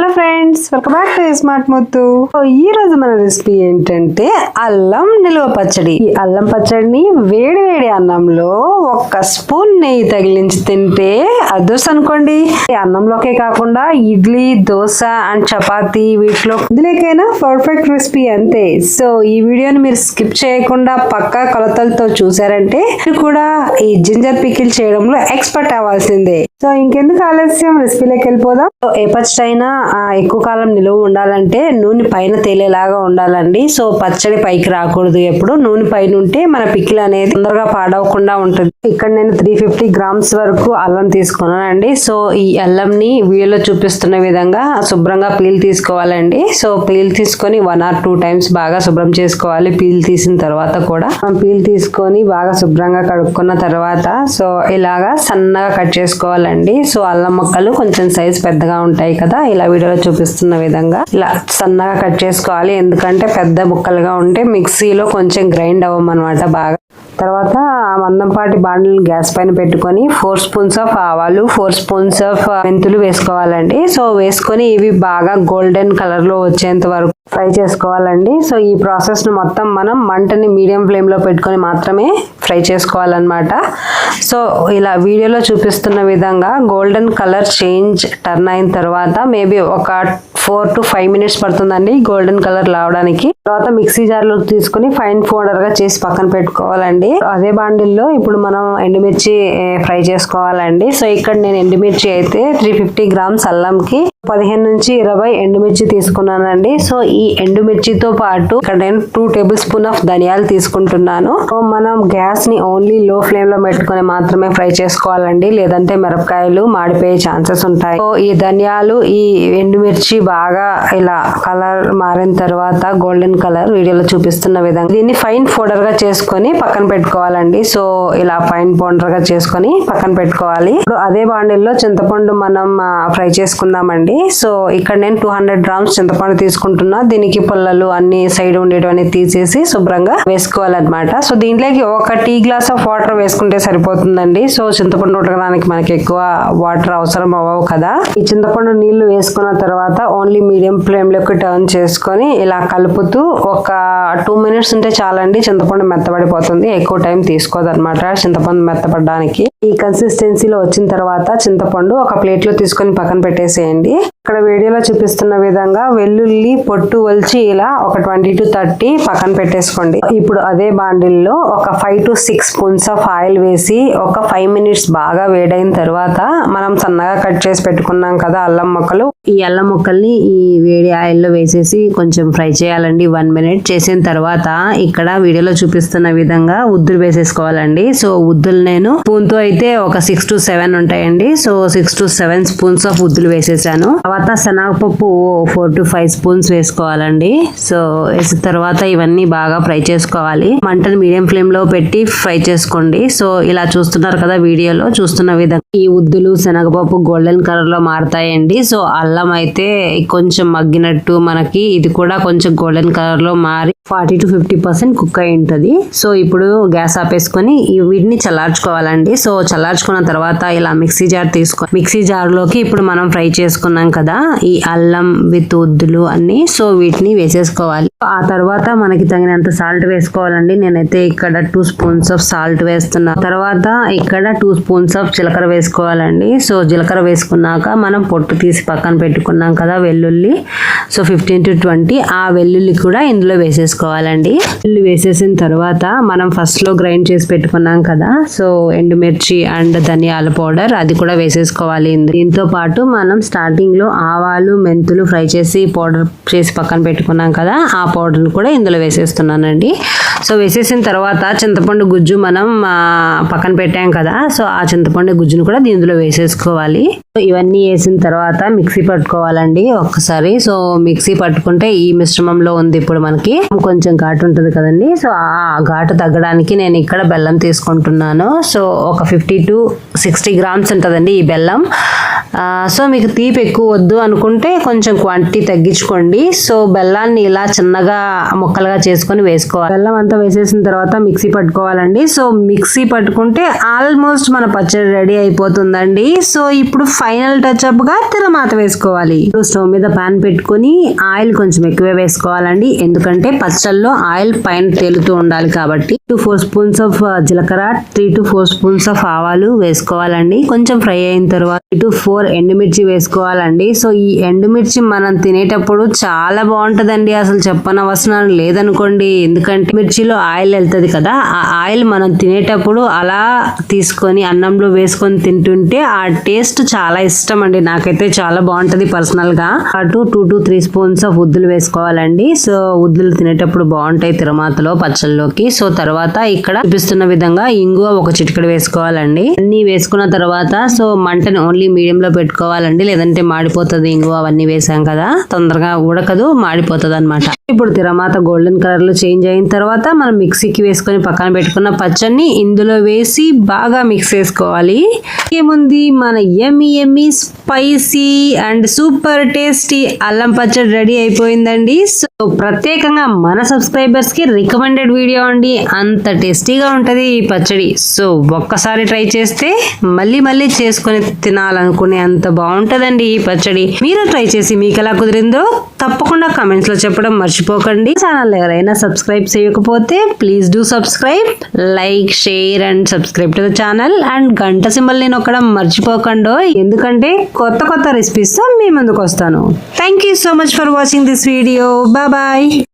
Hello friends welcome back to smart Muthu. ఈ రోజు మన రెసిపీ ఏంటంటే అల్లం నిలువ పచ్చడి. ఈ అల్లం పచ్చడిని వేడి వేడి అన్నంలో ఒక్క స్పూన్ నెయ్యి తగిలించి తింటే అదృస్ అనుకోండి. ఈ అన్నంలోకే కాకుండా ఇడ్లీ దోశ అండ్ చపాతీ వీటిలో ఇందులోకైనా పర్ఫెక్ట్ రెసిపీ అంతే. సో ఈ వీడియోని మీరు స్కిప్ చేయకుండా పక్కా కొలతలతో చూసారంటే మీరు కూడా ఈ జింజర్ పికిల్ చేయడంలో ఎక్స్పర్ట్ అవ్వాల్సిందే. సో ఇంకెందుకు ఆలస్యం? రెసిపీలోకి వెళ్ళిపోదాం. ఏ పచ్చడి అయినా ఎక్కువ కాలం నిలువ ఉండాలంటే నూనె పైన తేలేలాగా ఉండాలండి. సో పచ్చడి పైకి రాకూడదు ఎప్పుడు. నూనె పైన ఉంటే మన పిక్కిలు అనేది తొందరగా పాడవకుండా ఉంటుంది. ఇక్కడ నేను త్రీ ఫిఫ్టీ గ్రామ్స్ వరకు అల్లం తీసుకున్నానండి. సో ఈ అల్లంని వీడియోలో చూపిస్తున్న విధంగా శుభ్రంగా పీల్ తీసుకోవాలండి. సో పీల్ తీసుకొని వన్ ఆర్ టూ టైమ్స్ బాగా శుభ్రం చేసుకోవాలి. పీల్ తీసిన తర్వాత కూడా మనం పీల్ తీసుకొని బాగా శుభ్రంగా కడుక్కున్న తర్వాత సో ఇలాగా సన్నగా కట్ చేసుకోవాలండి. సో అల్లం మొక్కలు కొంచెం సైజ్ పెద్దగా ఉంటాయి కదా ఇలా వీడియోలో చూపిస్తున్న విధంగా ఇలా సన్నగా కట్ చేసుకోవాలి. ఎందుకంటే పెద్ద ముక్కలుగా ఉంటే మిక్సీలో కొంచెం గ్రైండ్ అవ్వమన్నమాట బాగా. తర్వాత మందంపాటి బాండ్లు గ్యాస్ పైన పెట్టుకొని ఫోర్ స్పూన్స్ ఆఫ్ ఆవాలు ఫోర్ స్పూన్స్ ఆఫ్ మెంతులు వేసుకోవాలండి. సో వేసుకొని ఇవి బాగా గోల్డెన్ కలర్లో వచ్చేంత వరకు ఫ్రై చేసుకోవాలండి. సో ఈ ప్రాసెస్ను మొత్తం మనం మంటని మీడియం ఫ్లేమ్లో పెట్టుకొని మాత్రమే ఫ్రై చేసుకోవాలన్నమాట. సో ఇలా వీడియోలో చూపిస్తున్న విధంగా గోల్డెన్ కలర్ చేంజ్ టర్న్ అయిన తర్వాత మేబీ ఒక ఫోర్ టు ఫైవ్ మినిట్స్ పడుతుందండి గోల్డెన్ కలర్ రావడానికి తర్వాత మిక్సీ జార్లో తీసుకుని ఫైన్ పౌడర్గా చేసి పక్కన పెట్టుకోవాలండి. అదే బాండిల్లో ఇప్పుడు మనం ఎండుమిర్చి ఫ్రై చేసుకోవాలండి. సో ఇక్కడ నేను ఎండుమిర్చి అయితే త్రీ ఫిఫ్టీ గ్రామ్స్ అల్లంకి పదిహేను నుంచి ఇరవై ఎండుమిర్చి తీసుకున్నానండి. సో ఈ ఎండుమిర్చితో పాటు ఇక్కడ నేను టూ టేబుల్ స్పూన్ ఆఫ్ ధనియాలు తీసుకుంటున్నాను. సో మనం గ్యాస్ని ఓన్లీ లో ఫ్లేమ్లో పెట్టుకుని మాత్రమే ఫ్రై చేసుకోవాలండి. లేదంటే మిరపకాయలు మాడిపోయే ఛాన్సెస్ ఉంటాయి. సో ఈ ధనియాలు ఈ ఎండుమిర్చి బాగా ఇలా కలర్ మారిన తర్వాత గోల్డెన్ కలర్ వీడియోలో చూపిస్తున్న విధంగా దీన్ని ఫైన్ పౌడర్గా చేసుకొని పక్కన పెట్టుకోవాలండి. సో ఇలా ఫైన్ పౌడర్గా చేసుకొని పక్కన పెట్టుకోవాలి. ఇప్పుడు అదే బాండిల్లో చింతపండు మనం ఫ్రై చేసుకుందామండి. సో ఇక్కడ నేను టూ హండ్రెడ్ గ్రామ్స్ చింతపండు తీసుకుంటున్నా. దీనికి పుల్లలు అన్ని సైడ్ ఉండేటివన్నీ తీసేసి శుభ్రంగా వేసుకోవాలన్నమాట. సో దీంట్లోకి ఒక టీ గ్లాస్ ఆఫ్ వాటర్ వేసుకుంటే సరిపోతుందండి. సో చింతపండు ఉడకడానికి మనకి ఎక్కువ వాటర్ అవసరం అవ్వవు కదా. ఈ చింతపండు నీళ్ళు వేసుకున్న తర్వాత ఓన్లీ మీడియం ఫ్లేమ్లోకి టర్న్ చేసుకొని ఇలా కలుపుతూ ఒక టూ మినిట్స్ ఉంటే చాలండి చింతపండు మెత్తబడిపోతుంది. ఎక్కువ టైం తీసుకోదన్నమాట చింతపండు మెత్తపడడానికి ఈ కన్సిస్టెన్సీలో వచ్చిన తర్వాత చింతపండు ఒక ప్లేట్లో తీసుకొని పక్కన పెట్టేసేయండి. ఇక్కడ వీడియోలో చూపిస్తున్న విధంగా వెల్లుల్లి పొట్టు వలిచి ఇలా ఒక ట్వంటీ టు థర్టీ పక్కన పెట్టేసుకోండి. ఇప్పుడు అదే బాండిల్లో ఒక five to six spoons of oil వేసి ఒక ఫైవ్ మినిట్స్ బాగా వేడైన తర్వాత మనం సన్నగా కట్ చేసి పెట్టుకున్నాం కదా అల్లం ముక్కలు. ఈ అల్లం ముక్కల్ని ఈ వేడి ఆయిల్లో వేసేసి కొంచెం ఫ్రై చేయాలండి. వన్ మినిట్ చేసిన తర్వాత ఇక్కడ వీడియోలో చూపిస్తున్న విధంగా ఉద్దులు వేసేసుకోవాలండి. సో ఉద్దులు నేను స్పూన్తో అయితే ఒక సిక్స్ టు సెవెన్ ఉంటాయండి. So six to seven spoons of ఉద్దులు వేసేసాను. తర్వాత శనగపప్పు ఫోర్ టు ఫైవ్ స్పూన్స్ వేసుకోవాలండి. సో వేసిన తర్వాత ఇవన్నీ బాగా ఫ్రై చేసుకోవాలి. మంటను మీడియం ఫ్లేమ్లో పెట్టి ఫ్రై చేసుకోండి. సో ఇలా చూస్తున్నారు కదా వీడియోలో చూస్తున్న విధంగా. ఈ ఉద్దులు శనగపప్పు గోల్డెన్ కలర్లో మారుతాయండి. సో అల్లం అయితే కొంచెం మగ్గినట్టు మనకి ఇది కూడా కొంచెం గోల్డెన్ కలర్లో మారి forty to fifty percent cook అయి ఉంటుంది. సో ఇప్పుడు గ్యాస్ ఆపేసుకొని వీటిని చల్లార్చుకోవాలండి. సో చల్లార్చుకున్న తర్వాత ఇలా మిక్సీ జార్ తీసుకో మిక్సీ జార్లోకి ఇప్పుడు మనం ఫ్రై చేసుకున్నాం కదా ఈ అల్లం విత్ ఉద్దులు అన్ని. సో వీటిని వేసేసుకోవాలి. ఆ తర్వాత మనకి తగినంత సాల్ట్ వేసుకోవాలండి. నేనైతే ఇక్కడ టూ స్పూన్స్ ఆఫ్ సాల్ట్ వేస్తున్నా. తర్వాత ఇక్కడ టూ స్పూన్స్ ఆఫ్ చిలకర వేసుకోవాలండి. సో జీలకర్ర వేసుకున్నాక మనం పొట్టు తీసి పక్కన పెట్టుకున్నాం కదా వెల్లుల్లి. సో ఫిఫ్టీన్ టు ట్వంటీ ఆ వెల్లుల్లి కూడా ఇందులో వేసేసుకోవాలండి. వెల్లుల్లి వేసేసిన తర్వాత మనం ఫస్ట్లో గ్రైండ్ చేసి పెట్టుకున్నాం కదా. సో ఎండుమిర్చి అండ్ ధనియాల పౌడర్ అది కూడా వేసేసుకోవాలి దీంతో పాటు మనం స్టార్టింగ్లో ఆవాలు మెంతులు ఫ్రై చేసి పౌడర్ చేసి పక్కన పెట్టుకున్నాం కదా. ఆ పౌడర్ని కూడా ఇందులో వేసేస్తున్నానండి. సో వేసేసిన తర్వాత చింతపండు గుజ్జు మనం పక్కన పెట్టాం కదా. సో ఆ చింతపండు గుజ్జును కూడా దీంట్లో వేసేసుకోవాలి. సో ఇవన్నీ వేసిన తర్వాత మిక్సీ పట్టుకోవాలండి ఒక్కసారి. సో మిక్సీ పట్టుకుంటే ఈ మిశ్రమంలో ఉంది ఇప్పుడు మనకి. కొంచెం ఘాటు ఉంటుంది కదండి. సో ఆ ఘాటు తగ్గడానికి నేను ఇక్కడ బెల్లం తీసుకుంటున్నాను. సో ఒక ఫిఫ్టీ టు సిక్స్టీ గ్రామ్స్ ఉంటుందండి ఈ బెల్లం. సో మీకు తీపి ఎక్కువ వద్దు అనుకుంటే కొంచెం క్వాంటిటీ తగ్గించుకోండి. సో బెల్లాన్ని ఇలా చిన్నగా ముక్కలుగా చేసుకొని వేసుకోవాలి. బెల్లం అంతా వేసేసిన తర్వాత మిక్సీ పట్టుకోవాలండి. సో మిక్సీ పట్టుకుంటే ఆల్మోస్ట్ మన పచ్చడి రెడీ అయిపోతుందండి. సో ఇప్పుడు ఫైనల్ టచ్ అప్గా తిరమాత వేసుకోవాలి. ఇప్పుడు స్టవ్ మీద పాన్ పెట్టుకొని ఆయిల్ కొంచెం ఎక్కువే వేసుకోవాలండి. ఎందుకంటే పచ్చళ్ళలో ఆయిల్ పైన తేలుతూ ఉండాలి కాబట్టి. టూ ఫోర్ స్పూన్స్ ఆఫ్ జీలకర్ర three to four spoons of ఆవాలు వేసుకోవాలండి. కొంచెం ఫ్రై అయిన తర్వాత త్రీ టు ఫోర్ ఎండుమిర్చి వేసుకోవాలండి. సో ఈ ఎండుమిర్చి మనం తినేటప్పుడు చాలా బాగుంటుందండి. అసలు చెప్పనవసరం లేదనుకోండి. ఎందుకంటే మిర్చి మిర్చిలో ఆయిల్ వెళ్తుంది కదా ఆ ఆయిల్ మనం తినేటప్పుడు అలా తీసుకొని అన్నంలో వేసుకొని తింటుంటే ఆ టేస్ట్ చాలా ఇష్టం అండి నాకైతే చాలా బాగుంటది పర్సనల్గా అటు two to three spoons of ఉద్దులు వేసుకోవాలండి. సో ఉద్దులు తినేటప్పుడు బాగుంటాయి తిరుమాతలో పచ్చళ్ళలోకి. సో తర్వాత ఇక్కడ చూపిస్తున్న విధంగా ఇంగువ ఒక చిటికడు వేసుకోవాలండి. అన్ని వేసుకున్న తర్వాత సో మంటని ఓన్లీ మీడియంలో పెట్టుకోవాలండి. లేదంటే మాడిపోతుంది ఇంగువ అవన్నీ వేసాం కదా. తొందరగా ఉడకదు మాడిపోతుంది అనమాట ఇప్పుడు తిరమాత గోల్డెన్ కలర్లో చేంజ్ అయిన తర్వాత మనం మిక్సీకి వేసుకొని పక్కన పెట్టుకున్న పచ్చడిని ఇందులో వేసి బాగా మిక్స్ చేసుకోవాలి. ఏముంది మన ఎమ్మి ఎమ్మి స్పైసీ అండ్ సూపర్ టేస్టీ అల్లం పచ్చడి రెడీ అయిపోయిందండి. సో ప్రత్యేకంగా మన సబ్స్క్రైబర్స్కి రికమెండెడ్ వీడియో అండి. అంత టేస్టీగా ఉంటుంది ఈ పచ్చడి. సో ఒక్కసారి ట్రై చేస్తే మళ్ళీ మళ్ళీ చేసుకొని తినాలనుకునే అంత బాగుంటుందండి ఈ పచ్చడి. మీరు ట్రై చేసి మీకు ఎలా కుదిరిందో తప్పకుండా కమెంట్స్లో చెప్పడం మర్చిపోకండి. ఛానల్ ఎవరైనా సబ్స్క్రైబ్ చేయకపోతే please do subscribe like share and subscribe to the channel and గంట సింబల్ నేను ఒక్కడ మర్చిపోకండి. ఎందుకంటే కొత్త కొత్త రెసిపీస్తో మీ ముందుకు వస్తాను. Thank you so much for watching this video bye